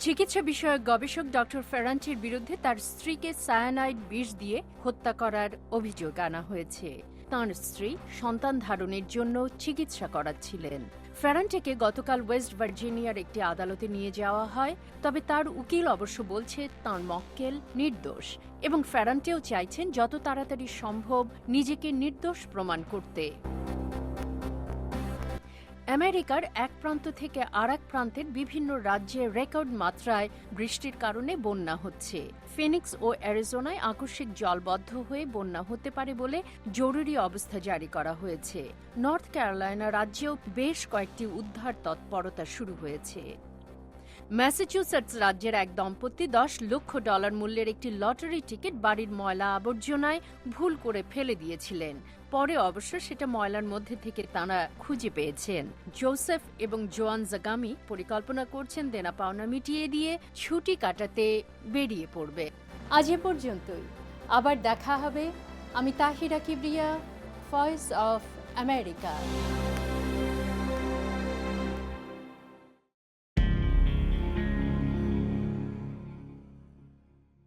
চিকিৎসা বিষয়ক গবেষক ডক্টর ফেরান্টির বিরুদ্ধে তার স্ত্রীকে সায়ানাইড বিষ দিয়ে হত্যা করার অভিযোগ আনা হয়েছে। তাঁর স্ত্রী সন্তান ধারণের জন্য চিকিৎসা করাচ্ছিলেন। ফেরান্টেকে গতকাল ওয়েস্ট ভার্জিনিয়ার একটি আদালতে নিয়ে যাওয়া হয়, তবে তার উকিল অবশ্য বলছে, তাঁর মক্কেল নির্দোষ। এবং ফেরান্টেও চাইছেন, যত তাড়াতাড়ি সম্ভব নিজেকে নির্দোষ প্রমাণ করতে। আমেরিকার এক প্রান্ত থেকে আর এক প্রান্তের বিভিন্ন রাজ্যে রেকর্ড মাত্রায় বৃষ্টির কারণে বন্যা হচ্ছে। ফিনিক্স ও অ্যারিজোনায় আকস্মিক জলবদ্ধ হয়ে বন্যা হতে পারে বলে জরুরি অবস্থা জারি করা হয়েছে। নর্থ ক্যারোলাইনা রাজ্যেও বেশ কয়েকটি উদ্ধার তৎপরতা শুরু হয়েছে। ম্যাসাচুসেটস রাজ্যের এক দম্পতি দশ লক্ষ ডলার মূল্যের একটি লটারি টিকিট বাড়ির ময়লা আবর্জনায় ভুল করে ফেলে দিয়েছিলেন। পরে অবশ্য সেটা ময়লার মধ্যে থেকে তাঁরা খুঁজে পেয়েছেন। জোসেফ এবং জোয়ান জাগামি পরিকল্পনা করছেন দেনা পাওনা মিটিয়ে দিয়ে ছুটি কাটাতে বেরিয়ে পড়বে। আজ এ পর্যন্তই। আবার দেখা হবে। আমি Tahira Kibria voice of America